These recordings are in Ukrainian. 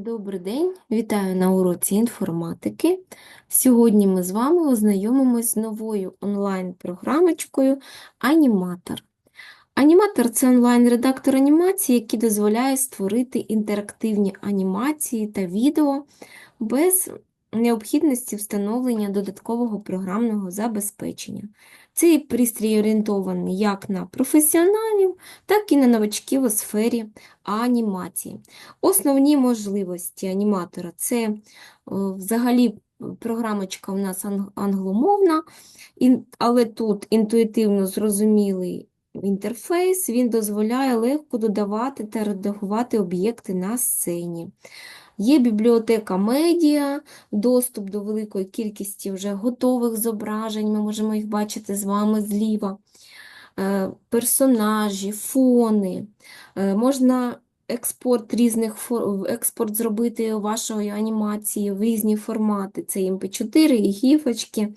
Добрий день, вітаю на уроці інформатики. Сьогодні ми з вами ознайомимось з новою онлайн-програмочкою Аніматор. Аніматор це онлайн-редактор анімації, який дозволяє створити інтерактивні анімації та відео без необхідності встановлення додаткового програмного забезпечення. Цей пристрій орієнтований як на професіоналів, так і на новачків у сфері анімації. Основні можливості аніматора це е, взагалі програмочка у нас англомовна, але тут інтуїтивно зрозумілий інтерфейс, він дозволяє легко додавати та редагувати об'єкти на сцені. Є бібліотека медіа, доступ до великої кількості вже готових зображень, ми можемо їх бачити з вами зліва. Е, Персонажі, фони. Е, Можна експорт різних експорт зробити вашої анімації в різні формати. Це MP4 і гіфочки.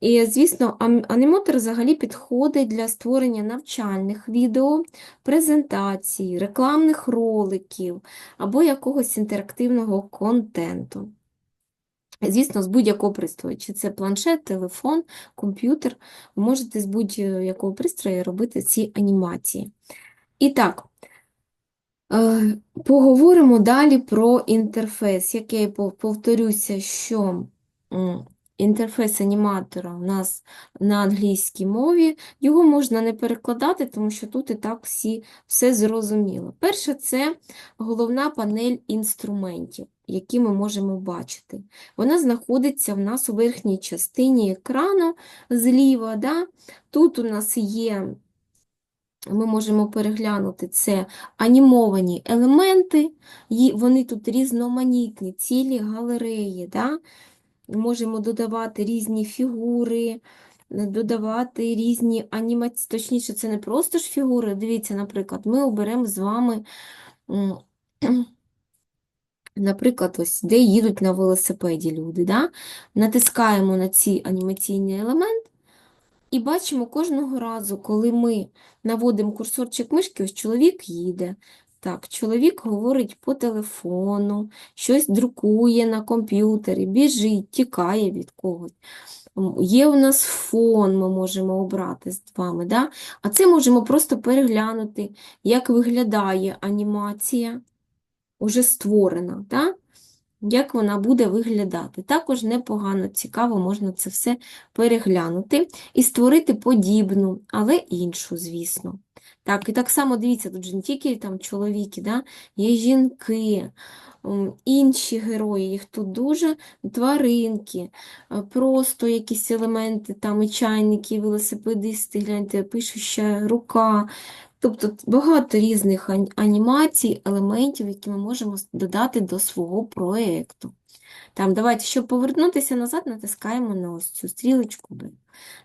І, звісно, аніматор взагалі підходить для створення навчальних відео, презентацій, рекламних роликів або якогось інтерактивного контенту. Звісно, з будь-якого пристрою, чи це планшет, телефон, комп'ютер, ви можете з будь-якого пристрою робити ці анімації. І так, е, поговоримо далі про інтерфейс. Як я повторюся, що інтерфейс аніматора у нас на англійській мові, його можна не перекладати, тому що тут і так всі, все зрозуміло. Перше, це головна панель інструментів, які ми можемо бачити. Вона знаходиться в нас у верхній частині екрану зліва. Да? Тут у нас є, ми можемо переглянути це анімовані елементи, ї- вони тут різноманітні, цілі галереї. Да? Можемо додавати різні фігури, е, додавати різні анімації, точніше, це не просто ж фігури. Дивіться, наприклад, ми оберемо з вами. Наприклад, ось де їдуть на велосипеді люди, да? Натискаємо на ці анімаційний елемент і бачимо кожного разу, коли ми наводимо курсорчик мишки, ось чоловік їде. Так, чоловік говорить по телефону, щось друкує на комп'ютері, біжить, тікає від когось. Є у нас фон, ми можемо обрати з вами, да? А це можемо просто переглянути, як виглядає анімація уже створена, так? Як вона буде виглядати. Також непогано, цікаво, можна це все переглянути і створити подібну, але іншу, звісно. Так, і так само дивіться, тут же не тільки там чоловіки, да? є жінки, інші герої, їх тут дуже, тваринки, е, просто якісь елементи, там і чайники, і велосипедисти, гляньте, пишуща рука. Тобто багато різних анімацій, елементів, які ми можемо додати до свого проєкту. Там, давайте, щоб повернутися назад, натискаємо на ось цю стрілочку.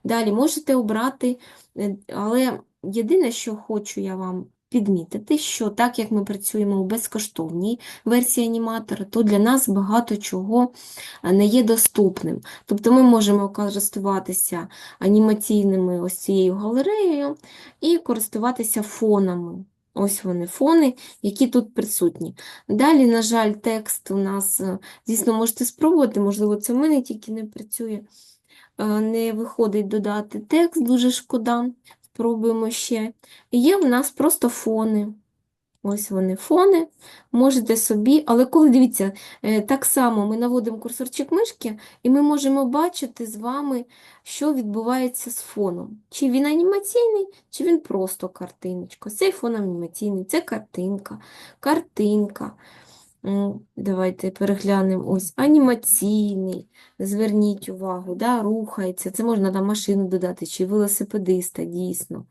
Далі можете обрати, е, але єдине, що хочу я вам підмітити, що так як ми працюємо у безкоштовній версії аніматора, то для нас багато чого е, не є доступним. Тобто ми можемо користуватися анімаційними ось цією галереєю і користуватися фонами. Ось вони фони, які тут присутні. Далі, на жаль, текст у нас, е, звісно, можете спробувати, можливо, це в мене тільки не працює. Е, Не виходить додати текст, дуже шкода. Спробуємо ще. Є в нас просто фони. Ось вони фони. Можете собі, але коли дивіться, е, так само ми наводимо курсорчик мишки, і ми можемо бачити з вами, що відбувається з фоном. Чи він анімаційний, чи він просто картиночка. Цей фон анімаційний, це картинка, картинка. М, Давайте переглянемо ось анімаційний. Зверніть увагу, да, рухається. Це можна там машину додати, чи велосипедиста, дійсно.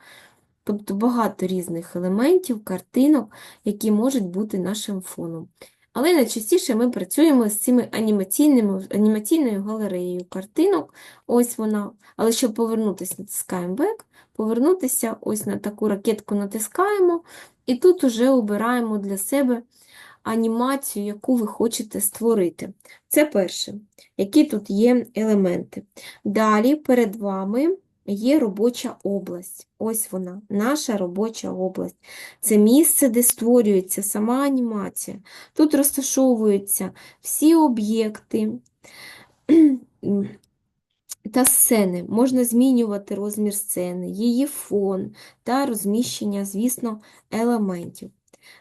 Тобто багато різних елементів, картинок, які можуть бути нашим фоном. Але найчастіше ми працюємо з цими анімаційними, анімаційною галереєю картинок. Ось вона. Але щоб повернутися, натискаємо Back, повернутися, ось на таку ракетку натискаємо, і тут уже обираємо для себе анімацію, яку ви хочете створити. Це перше, які тут є елементи. Далі перед вами є робоча область. Ось вона, наша робоча область. Це місце, де створюється сама анімація. Тут розташовуються всі об'єкти та сцени. Можна змінювати розмір сцени, її фон та розміщення, звісно, елементів.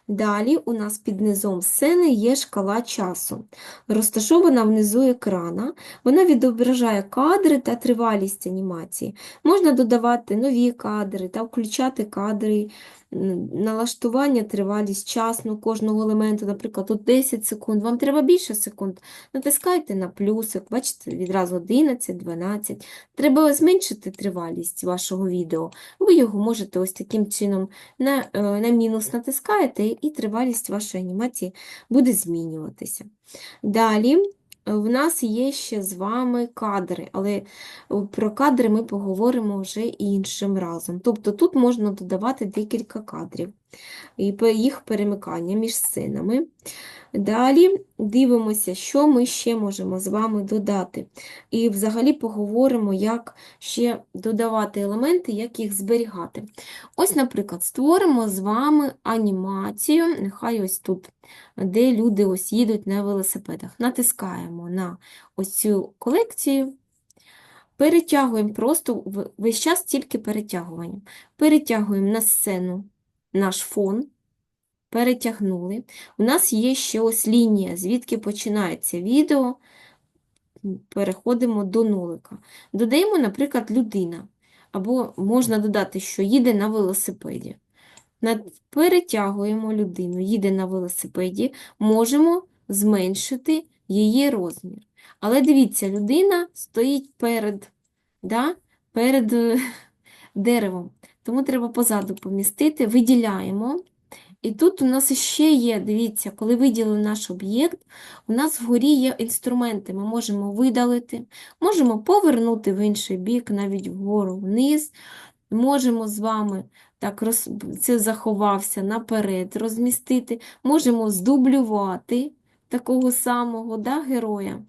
Далі у нас під низом сцени є шкала часу, розташована внизу екрана. Вона відображає кадри та тривалість анімації. Можна додавати нові кадри та включати кадри, налаштування, тривалість часу кожного елементу, наприклад, тут 10 секунд, вам треба більше секунд, натискайте на плюсик, бачите, відразу 11, 12. Треба зменшити тривалість вашого відео. Ви його можете ось таким чином на, е, на мінус натискаєте, і тривалість вашої анімації буде змінюватися. Далі в нас є ще з вами кадри, але е, про кадри ми поговоримо вже іншим разом. Тобто тут можна додавати декілька кадрів і їх перемикання між сценами. Далі дивимося, що ми ще можемо з вами додати. І взагалі поговоримо, як ще додавати елементи, як їх зберігати. Ось, наприклад, створимо з вами анімацію, нехай ось тут, де люди ось їдуть на велосипедах. Натискаємо на ось цю колекцію, перетягуємо просто весь час тільки перетягуванням. Перетягуємо на сцену наш фон, перетягнули. У нас є ще ось лінія, звідки починається відео, переходимо до нолика. Додаємо, наприклад, людина. Або можна додати, що їде на велосипеді. Перетягуємо людину, їде на велосипеді, можемо зменшити її розмір. Але дивіться, людина стоїть перед, да, перед е, деревом, тому треба позаду помістити, виділяємо. І тут у нас ще є, дивіться, коли виділили наш об'єкт, у нас вгорі є інструменти. Ми можемо видалити, можемо повернути в інший бік, навіть вгору вниз. Можемо з вами так роз... це заховався наперед, розмістити. Можемо здублювати такого самого да, героя.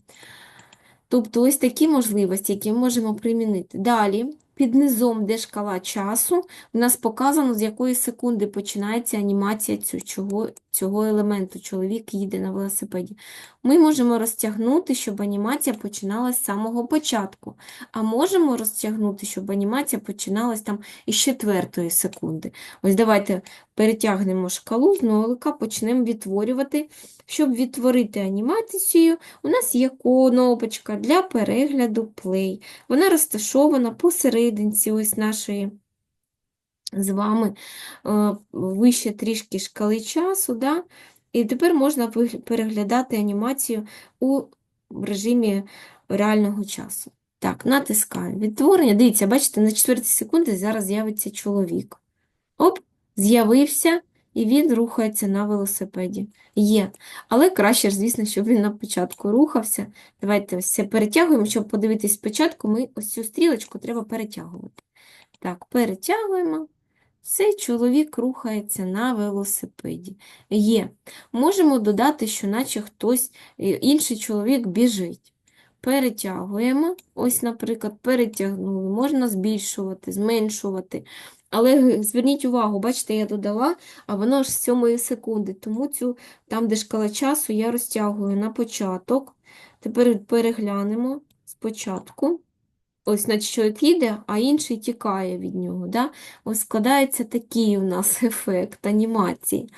Тобто ось такі можливості, які ми можемо примінити. Далі, під низом, де шкала часу, у нас показано, з якої секунди починається анімація цього, цього елементу. Чоловік їде на велосипеді. Ми можемо розтягнути, щоб анімація починалась з самого початку. А можемо розтягнути, щоб анімація починалась там із четвертої секунди. Ось давайте перетягнемо шкалу з нолика, почнемо відтворювати. Щоб відтворити анімацію, у нас є кнопочка для перегляду play. Вона розташована посерединці ось нашої з вами е, вище трішки шкали часу. Да? І тепер можна переглядати анімацію у режимі реального часу. Так, натискаю. Відтворення. Дивіться, бачите, на четвертій секунді зараз з'явиться чоловік. Оп, з'явився, і він рухається на велосипеді. Є. Але краще звісно, щоб він на початку рухався. Давайте ось це перетягуємо, щоб подивитись спочатку, ми ось цю стрілочку треба перетягувати. Так, перетягуємо. Цей чоловік рухається на велосипеді. Є. Можемо додати, що наче хтось, е, інший чоловік біжить. Перетягуємо. Ось, наприклад, перетягнули. Можна збільшувати, зменшувати. Але зверніть увагу, бачите, я додала, а воно ж з 7 секунди. Тому цю, там, де шкала часу, я розтягую на початок. Тепер переглянемо спочатку. Ось, значить, чоловік їде, а інший тікає від нього. Да? Ось складається такий у нас ефект анімації.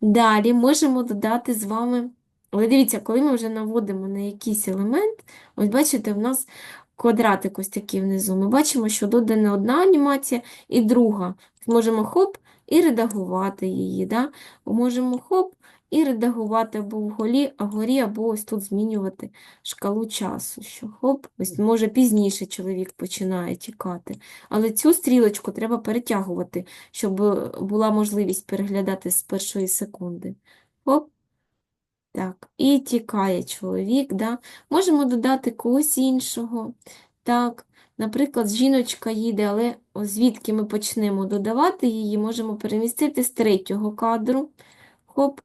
Далі можемо додати з вами. Але дивіться, коли ми вже наводимо на якийсь елемент, ось бачите, в нас квадратик ось такий внизу. Ми бачимо, що додана одна анімація і друга. Можемо хоп і редагувати її. Да? Можемо хоп і редагувати або вгорі, а вгорі, або ось тут змінювати шкалу часу. Що хоп, ось може пізніше чоловік починає тікати. Але цю стрілочку треба перетягувати, щоб е, була можливість переглядати з першої секунди. Хоп. Так, і тікає чоловік, да? Можемо додати когось іншого. Так, наприклад, жіночка їде, але звідки ми почнемо додавати її, можемо перемістити з третього кадру. Хоп,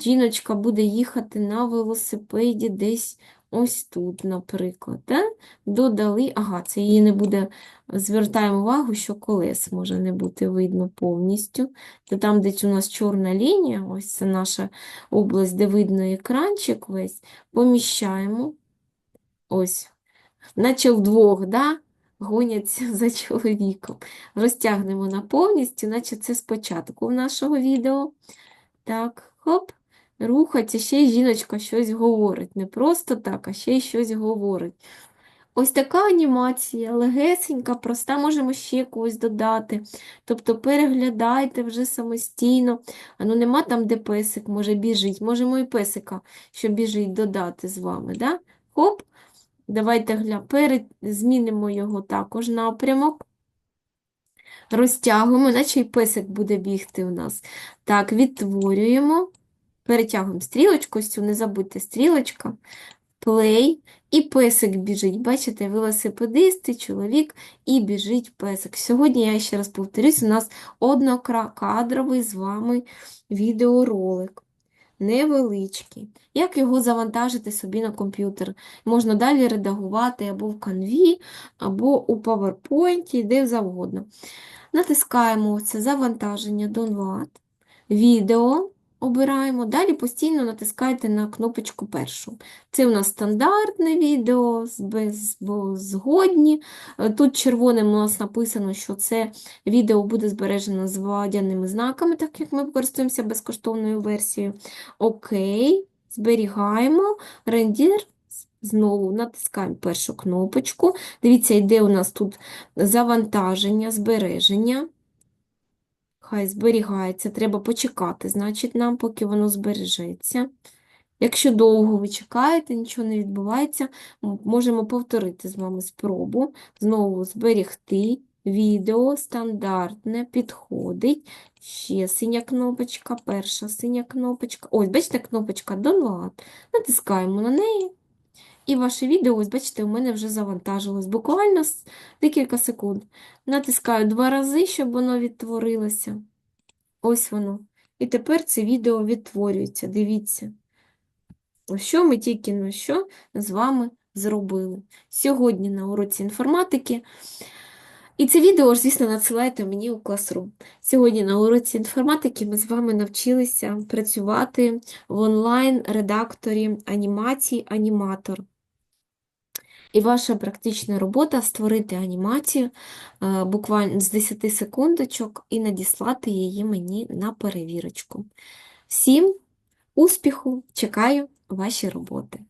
жіночка буде їхати на велосипеді десь ось тут, наприклад, да? додали, ага, це її не буде, звертаємо увагу, що колес може не бути видно повністю. То там, де у нас чорна лінія, ось це наша область, де видно екранчик весь, поміщаємо, ось, наче вдвох, да? гоняться за чоловіком. Розтягнемо на повністю, наче це спочатку нашого відео. Так, хоп, рухається, ще й жіночка щось говорить. Не просто так, а ще й щось говорить. Ось така анімація, легесенька, проста, можемо ще когось додати. Тобто переглядайте вже самостійно. А ну нема там, де песик може біжить. Можемо і песика, що біжить, додати з вами. Да? Хоп, давайте гля, перед... змінимо його також напрямок. Розтягуємо, наче й песик буде бігти у нас. Так, відтворюємо, перетягуємо стрілочку, цю, не забудьте стрілочка, плей, і песик біжить. Бачите, велосипедисти, чоловік і біжить песик. Сьогодні, я ще раз повторюсь, у нас однокадровий з вами відеоролик. Невеличкий. Як його завантажити собі на комп'ютер? Можна далі редагувати або в Canvі, або у PowerPoint, де завгодно. Натискаємо це завантаження Download, відео обираємо, далі постійно натискайте на кнопочку першу. Це у нас стандартне відео, без згодні. Е, Тут червоним у нас написано, що це відео буде збережено з водяними знаками, так як ми користуємося безкоштовною версією. Окей, зберігаємо, рендір. Знову натискаємо першу кнопочку. Дивіться, йде у нас тут завантаження, збереження. Хай зберігається. Треба почекати, значить, нам, поки воно збережеться. Якщо довго ви чекаєте, нічого не відбувається, можемо повторити з вами спробу. Знову зберігти. Відео стандартне, підходить. Ще синя кнопочка, перша синя кнопочка. Ось, бачите, кнопочка Download. Натискаємо на неї. І ваше відео, ось бачите, у мене вже завантажилось. Буквально декілька секунд. Натискаю два рази, щоб воно відтворилося. Ось воно. І тепер це відео відтворюється. Дивіться. Що ми тільки на що з вами зробили. Сьогодні на уроці інформатики. І це відео звісно, надсилайте мені у Classroom. Сьогодні на уроці інформатики ми з вами навчилися працювати в онлайн-редакторі анімації Аніматор. І ваша практична робота створити анімацію е, буквально з 10 секундочок і надіслати її мені на перевірочку. Всім успіху! Чекаю ваші роботи.